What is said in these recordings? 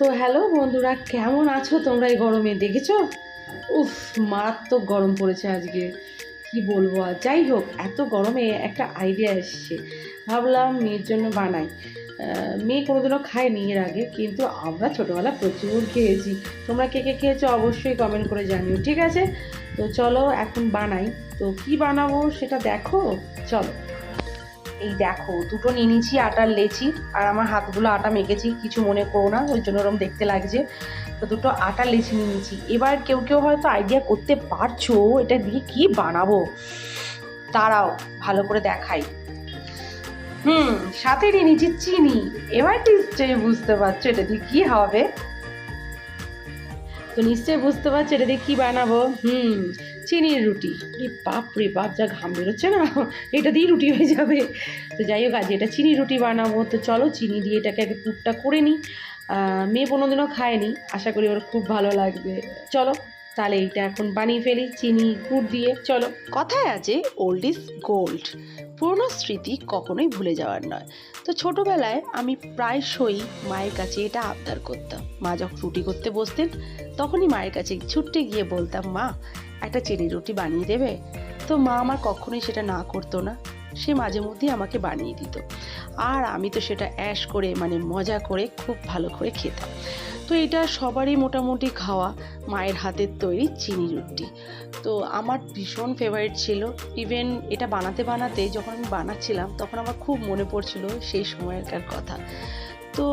তো হ্যালো বন্ধুরা, কেমন আছো তোমরা এই গরমে? দেখেছ? উফ, মারাত্মক গরম পড়েছে আজকে। কি বলব আর? যাই হোক, এত গরমে একটা আইডিয়া এসছে। ভাবলাম মেয়ের জন্য বানাই। মেয়ে কোনোদিনও খায়নি এর আগে, কিন্তু আমরা ছোটোবেলা প্রচুর খেয়েছি। তোমরা কে কে খেয়েছো অবশ্যই কমেন্ট করে জানিও, ঠিক আছে? তো চলো এখন বানাই। তো কি বানাবো সেটা দেখো? চলো। এই দেখো, দুটো নিয়ে নিয়েছি আটার লেচি আর আমার হাতগুলো আটা মেখেছি, কিছু মনে করো না, ওই জন্য ওরম দেখতে লাগছে। তো দুটো আটার লেচি নিয়ে নিয়েছি। এবার কেউ কেউ হয়তো আইডিয়া করতে পারছ, এটা দিয়ে কি বানাবো? তারাও ভালো করে দেখাই। হুম, সাথে নিয়ে নিয়েছি চিনি। এবার নিশ্চয়ই বুঝতে পারছ এটা দিয়ে কি হবে? তো নিশ্চয়ই বুঝতে পারছ এটা দিয়ে কি বানাবো? হুম চিনির রুটি। রে বাপ রে বাপ, যা ঘাম বেরোচ্ছে না। এটা দিয়েই রুটি হয়ে যাবে। তো যাই হোক, আজ এটা চিনি রুটি বানাবো। তো চলো, চিনি দিয়ে এটাকে আগে পুরটা করে নিই। মেয়ে কোনোদিনও খায়নি। আশা করি ওর খুব ভালো লাগবে। চলো, তাহলে এইটা এখন বানিয়ে ফেলি, চিনি, গুড় দিয়ে। চলো। কথায় আছে ওল্ড ইজ গোল্ড পুরনো স্মৃতি কখনোই ভুলে যাওয়ার নয়। তো ছোটোবেলায় আমি প্রায়শই মায়ের কাছে এটা আবদার করতাম। মা যখন রুটি করতে বসতেন, তখনই মায়ের কাছে ছুটতে গিয়ে বলতাম, মা একটা চিনি রুটি বানিয়ে দেবে? তো মা আমার কখনোই সেটা না করতো না। সে মাঝে মধ্যেই আমাকে বানিয়ে দিত। আর আমি তো সেটা অ্যাশ করে মানে মজা করে, খুব ভালো করে খেতাম। তো এটা সবারই মোটামুটি খাওয়া, মায়ের হাতের তৈরি চিনি রুটি। তো আমার ভীষণ ফেভারিট ছিল। ইভেন এটা বানাতে বানাতে যখন আমি বানাচ্ছিলাম, তখন আমার খুব মনে পড়ছিল সেই সময়কার কথা। তো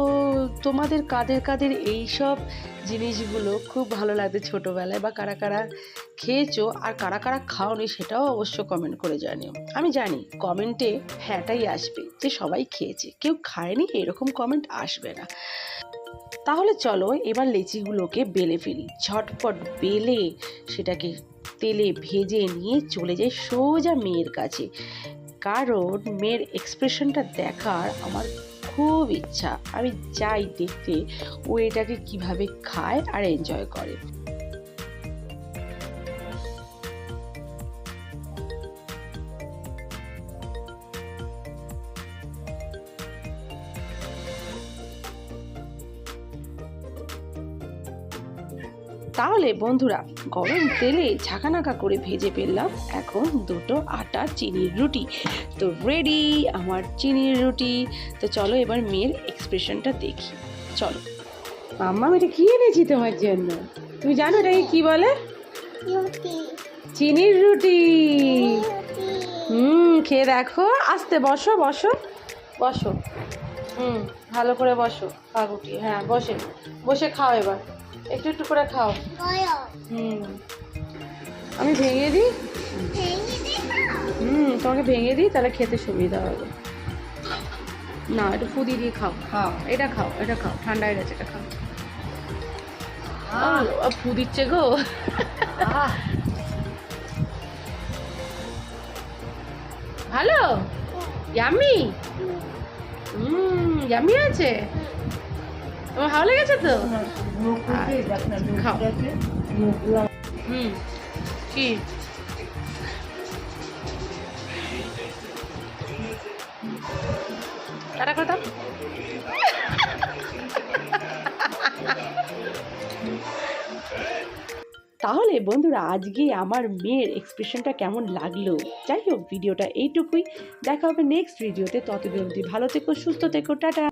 তোমাদের কাদের কাদের এই সব জিনিসগুলো খুব ভালো লাগে ছোটোবেলায় বা কারা কারা খেয়েছো আর কারা কারা খাওনি সেটাও অবশ্য কমেন্ট করে জানিও। আমি জানি কমেন্টে হ্যাঁটাই আসবে যে সবাই খেয়েছে, কেউ খায়নি এরকম কমেন্ট আসবে না। তাহলে চলো এবার লেচিগুলোকে বেলে ফেলি। ঝটপট বেলে সেটাকে তেলে ভেজে নিয়ে চলে যাই সোজা মেয়ের কাছে। কারণ মেয়ের এক্সপ্রেশনটা দেখার আমার খুব ইচ্ছা। আমি চাই দেখতে ও এটাকে কীভাবে খায় আর এনজয় করে। তাহলে বন্ধুরা গরম তেলে ঝাঁকানাকা করে ভেজে ফেললাম। এখন দুটো আটা চিনির রুটি। তো রেডি আমার চিনির রুটি। তো চলো এবার মেয়ের এক্সপ্রেশনটা দেখি। চলো। মাম্মা এটা কি এনেছি তোমার জন্য? তুমি জানো এটাকে কি বলে? চিনির রুটি। রুটি। হুম খেয়ে দেখো। আস্তে বসো বসো। বসো। হুম ভালো করে বসো পাগুটি হ্যাঁ বসে বসে খাও এবার। একটু একটু করে খাও। হুম। আমি ভেঙে দিই? হুম তোমাকে ভেঙে দিই তাহলে খেতে সুবিধা হবে। না একটু ফুদি দিয়ে খাও। খাও। এটা খাও এটা খাও ঠান্ডা হয়ে গেছে এটা খাও। ও ফু দিচ্ছে গো। ভালো? ইয়ামি হুম। ইয়ামি আছে? তোমার ভালো লেগেছে তো? খাও। হুম কি? টাটা করে তাহলে বন্ধুরা, আজকে আমার মেয়ের এক্সপ্রেশনটা কেমন লাগল? যাই হোক, ভিডিওটা এইটুকুই। দেখা হবে নেক্সট ভিডিওতে ততদিন অবধি ভালো থেকো, সুস্থ থেকো, টাটা।